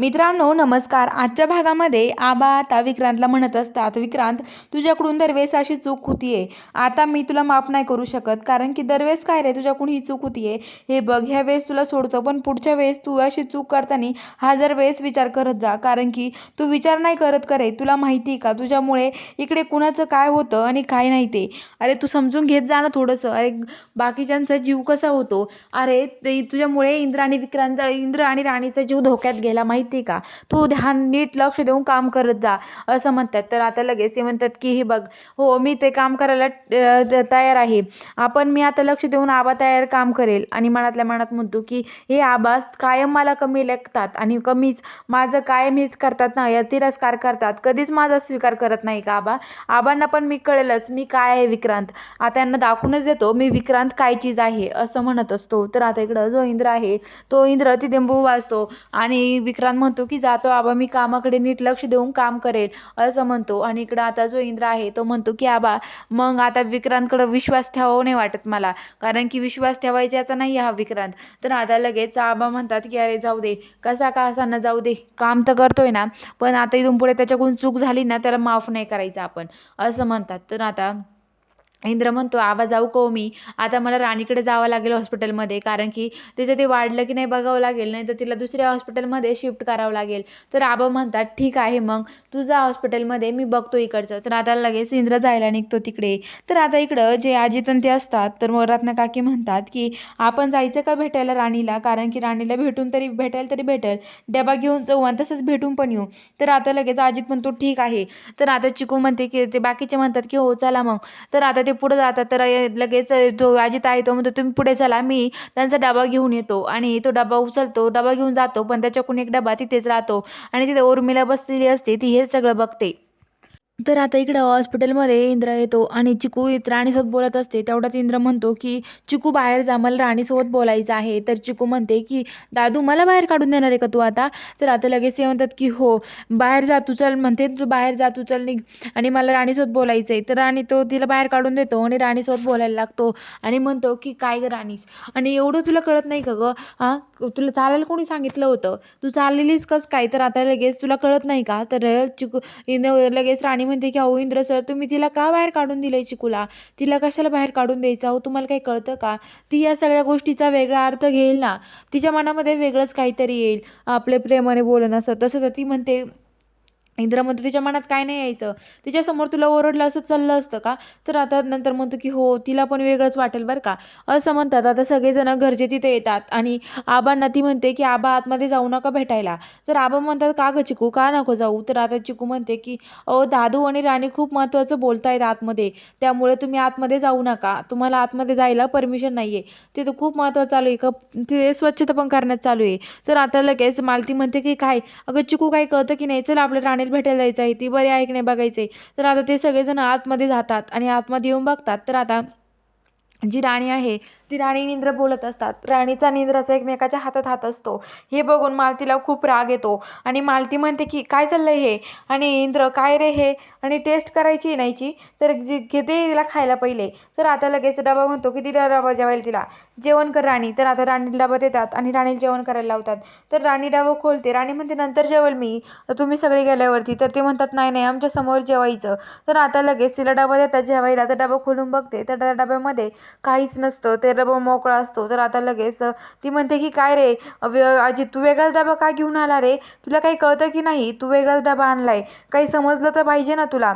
मित्रांनो नमस्कार. आजच्या भागामध्ये आबा आता विक्रांतला म्हणत असतात विक्रांत तुझ्याकडून दरवेळेस अशी चूक होतीये. आता मी तुला माफ नाही करू शकत कारण की दरवेळेस काय रे तुझ्याकडून ही चूक होतीये. हे बघ ह्या वेळेस तुला सोडतो पण पुढच्या वेळेस तू अशी चूक करताना हजार वेळेस विचार करत जा कारण की तू विचार नाही करत करे तुला माहिती आहे का तुझ्यामुळे इकडे कुणाचं काय होतं आणि काय नाही ते. अरे तू समजून घेत जा ना थोडंसं. अरे बाकीच्यांचा जीव कसा होतो? अरे ते तुझ्यामुळे इंद्र आणि विक्रांत इंद्र आणि राणीचा जीव धोक्यात गेला माहिती आहे का? तू ध्यान नीट लक्ष देऊन काम करत जा असं म्हणतात. तर आता लगेच ते म्हणतात की हे बघ हो मी ते काम करायला तयार आहे. आपण मी आता लक्ष देऊन आबा तयार काम करेल. आणि मनातल्या मनात म्हणतो की हे आबास कायम मला कमी लेखतात आणि कमीच माझं कायम हेच करतात ना या तिरस्कार करतात. कधीच माझा स्वीकार करत नाही का आबा? आबांना पण मी कळेलच मी काय आहे विक्रांत? आता यांना दाखवूनच देतो मी विक्रांत काय चीज आहे? असं म्हणत असतो. तर आता इकडं जो इंद्र आहे तो इंद्र तिथे वाजतो आणि विक्रांत म्हणतो की जातो आबा मी कामाकडे नीट लक्ष देऊन काम करेल असं म्हणतो. आणि इकडं आता जो इंद्र आहे तो म्हणतो की आबा मग आता विक्रांतकडं विश्वास ठेवावं नाही वाटत मला. कारण की विश्वास ठेवायच्याचा नाही हा विक्रांत. तर आता लगेच आबा म्हणतात की अरे जाऊ दे. कसा का असा ना जाऊ दे. काम तर करतोय ना. पण आता इथून पुढे त्याच्याकडून चूक झाली ना त्याला माफ नाही करायचं आपण. असं म्हणतात. तर आता इंद्र म्हणतो आबा जाऊ का हो मी. आता मला राणीकडे जावं लागेल हॉस्पिटलमध्ये कारण की तिचं ते वाढलं की नाही बघावं लागेल नाही तर तिला दुसऱ्या हॉस्पिटलमध्ये शिफ्ट करावं लागेल. तर आबा म्हणतात ठीक आहे मग तू जा हॉस्पिटलमध्ये मी बघतो इकडचं. तर आता लगेच इंद्र जायला निघतो तिकडे. तर आता इकडं जे आजीतंते असतात तर मोरातनं काकी म्हणतात की आपण जायचं का भेटायला राणीला? कारण की राणीला भेटून तरी भेटायला तरी भेटेल. डबा घेऊन जाऊ आणि तसंच भेटून पण येऊ. तर आता लगेच आजीत म्हणतो ठीक आहे. तर आता चिकू म्हणते की ते बाकीचे म्हणतात की हो चला मग. तर आता ते पुढे जातात तर लगेच जो अजित आहे तो म्हणतो तुम्ही पुढे चला मी त्यांचा डबा घेऊन येतो. आणि तो डबा उचलतो डबा घेऊन जातो पण त्याच्याकडून एक डबा तिथेच राहतो. आणि तिथे उर्मिला बसलेली असते ती हे सगळं बघते. तर आता इकडं हॉस्पिटलमध्ये इंद्र येतो आणि चिकू राणीसोबत बोलत असते. तेवढ्यात इंद्र म्हणतो की चिकू बाहेर जा मला राणीसोबत बोलायचं आहे. तर चिकू म्हणते की दादू मला बाहेर काढून देणार आहे का तू आता? तर आता लगेच ते म्हणतात की हो बाहेर जा तू चल. म्हणते तू बाहेर जा तू चल निघ आणि मला राणीसोबत बोलायचं आहे. तर राणी तो तिला बाहेर काढून देतो आणि राणीसोबत बोलायला लागतो आणि म्हणतो की काय ग राणीस आणि एवढं तुला कळत नाही का गं? हां तुला चालायला कोणी सांगितलं होतं? तू चाललेलीस कस काय? तर आता लगेच तुला कळत नाही का? तर चिकू इंद्र लगेच राणी म्हणते की अहो इंद्र सर तुम्ही तिला का बाहेर काढून दिलं चिकूला? तिला कशाला बाहेर काढून द्यायचं? अहो तुम्हाला काही कळतं का? ती या सगळ्या गोष्टीचा वेगळा अर्थ घेईल ना? तिच्या मनामध्ये वेगळंच काहीतरी येईल. आपले प्रेमाने बोलणं असं तसं तर ती म्हणते इंदिरा म्हणतो तिच्या मनात काय नाही यायचं. तिच्यासमोर तुला ओरडलं असं चाललं असतं का? तर आता नंतर म्हणतो की हो तिला पण वेगळंच वाटेल बरं का. असं म्हणतात. आता सगळेजण घरचे तिथे येतात आणि आबांना ती म्हणते की आबा आतमध्ये जाऊ नका भेटायला. तर आबा म्हणतात का गं चिकू? का नको जाऊ? तर आता चिकू म्हणते की अहो दादू आणि राणी खूप महत्त्वाचं बोलतायत आतमध्ये. त्यामुळे तुम्ही आतमध्ये जाऊ नका. तुम्हाला आतमध्ये जायला परमिशन नाही आहे तिथं खूप महत्त्वाचं चालू आहे. का तिथे स्वच्छता पण करण्यात चालू आहे. तर आता लगेच मालती म्हणते की काय? अगं चिकू काय कळतं की नाही? चल आपल्या राणीला भेटायला जायचं आहे ती बरी आहे की नाही बघायचं आहे तर आता ते सगळेजण आतमध्ये जातात आणि आतमध्ये येऊन बघतात. तर आता जी राणी आहे ती राणी निंद्र बोलत असतात. राणीचा निंद्राचा एकमेकाच्या हातात हात असतो. हे बघून मालतीला खूप राग येतो आणि मालती म्हणते की काय चाललं हे? आणि इंद्र काय रे हे? आणि टेस्ट करायची नाहीची तर जी घेते तिला खायला पहिले. तर आता लगेच डबा म्हणतो की तिला डबा जेवायला तिला. जेवण कर राणी. तर आता राणीला डबा देतात आणि राणीला जेवण करायला लावतात. तर राणी डबा खोलते. राणी म्हणते नंतर जेवेल मी. तुम्ही सगळे गेल्यावरती. तर ते म्हणतात नाही नाही आमच्यासमोर जेवायचं. तर आता लगेच तिला डबा देतात जेवायला. तर डबा खोलून बघते. तर त्या डब्यामध्ये काहीच नसतं. ते डबा मोकळा असतो. तर आता लगेच ती म्हणते की काय रे? व्य- अजित तू वेगळाच डबा का घेऊन आला रे? तुला काही कळतं की नाही? तू वेगळाच डबा आणलाय. काही समजलं तर पाहिजे ना तुला.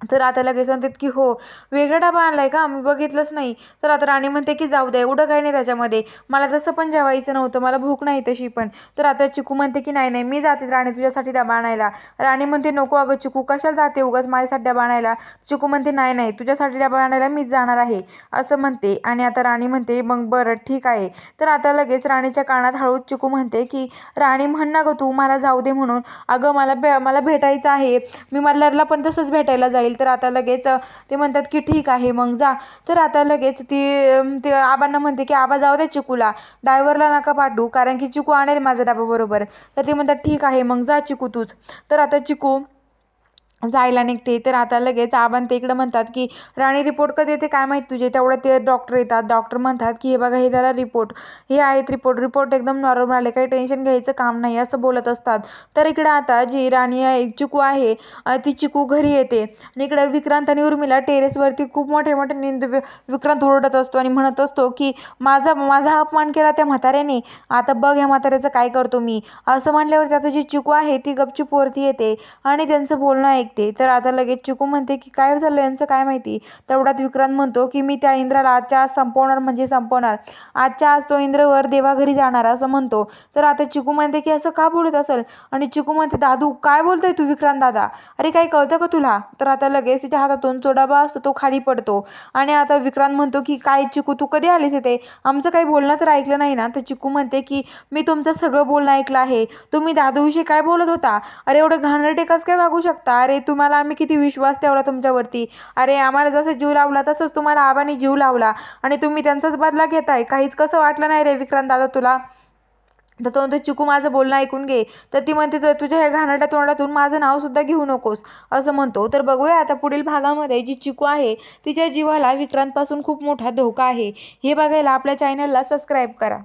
तर आता लगेच म्हणतात की हो वेगळा डबा आणला आहे का? मी बघितलंच नाही. तर आता राणी म्हणते की जाऊ दे एवढं काही नाही त्याच्यामध्ये. मला तसं पण जेवायचं नव्हतं मला भूक नाही तशी पण. तर आता चिकू म्हणते की नाही नाही मी जाते राणी तुझ्यासाठी डबा आणायला. राणी म्हणते नको अगं चिकू कशाला जाते उगाच माझ्यासाठी डबा आणायला? चिकू म्हणते नाही नाही तुझ्यासाठी डबा आणायला मीच जाणार आहे. असं म्हणते. आणि आता राणी म्हणते मग बरं ठीक आहे. तर आता लगेच राणीच्या कानात हळूच चिकू म्हणते की राणी म्हण ना गं तू मला जाऊ दे म्हणून. अगं मला भे मला भेटायचं आहे. मी मल्हारला पण तसंच भेटायला जाईल. तर आता लगेच ते म्हणतात की ठीक आहे मग जा. तर आता लगेच ती ते आबांना म्हणते की आबा जाऊ दे चिकूला. डायव्हरला नका पाठवू कारण की चिकू आणेल माझा डबा बरोबर तर ते म्हणतात ठीक आहे मग जा चिकू तूच. तर आता चिकू जायला निघते. तर आता लगेच आबान ते इकडं म्हणतात की राणी रिपोर्ट कधी येते? काय माहीत तुझे? तेवढं ते डॉक्टर येतात. डॉक्टर म्हणतात की हे बघा हे त्याला रिपोर्ट हे आहेत रिपोर्ट रिपोर्ट एकदम नॉर्मल आले. काही टेन्शन घ्यायचं काम नाही असं बोलत असतात. तर इकडं आता जी राणी आहे चिकू आहे ती चिकू घरी येते. आणि इकडं विक्रांत आणि उर्मिला टेरेसवरती खूप मोठे मोठे निंद विक्रांत ओरडत असतो आणि म्हणत असतो की माझा माझा अपमान केला त्या म्हाताऱ्याने? आता बघ या म्हाताऱ्याचं काय करतो मी. असं म्हणल्यावरती आता जी चिकू आहे ती गपचूप वरती येते. आणि त्यांचं बोलणं ऐकते. तर आता लगेच चिकू म्हणते की काय झालं? यांचं काय माहिती? तेवढ्यात विक्रांत म्हणतो की मी त्या इंद्राला आजच्या आज संपवणार म्हणजे संपवणार. आजच्या आज तो इंद्रवर देवाघरी जाणार असं म्हणतो. तर आता चिकू म्हणते की असं का बोलत असेल? आणि चिकू म्हणते दादू काय बोलतोय तू विक्रांत दादा? अरे काही कळतं का तुला? तर आता लगेच तिच्या हातातून तो डबा असतो तो खाली पडतो. आणि आता विक्रांत म्हणतो की काय चिकू तू कधी आलीस इथे? आमचं काही बोलणं तर ऐकलं नाही ना? तर चिकू म्हणते की मी तुमचं सगळं बोलणं ऐकलं आहे. तुम्ही दादूविषयी काय बोलत होता? अरे एवढं घाणेरडे कसं काय वागू शकता? अरे तुम्हाला आम्ही किती विश्वास ठेवला तुमच्यावरती? अरे आम्हाला जसं जीव लावला तसंच तुम्हाला आबाने जीव लावला. आणि तुम्ही त्यांचाच बदला घेताय. काहीच कसं वाटलं नाही रे विक्रांत दादा तुला? तर तो म्हणतो चिकू माझं बोलणं ऐकून घे. तर ती म्हणते तुझ्या ह्या घाणेरड्या तोंडातून माझं नाव सुद्धा घेऊ नकोस. असं म्हणतो. तर बघूया आता पुढील भागामध्ये जी चिकू आहे तिच्या जीवाला विक्रांतपासून खूप मोठा धोका आहे. हे बघायला आपल्या चॅनलला सबस्क्राईब करा.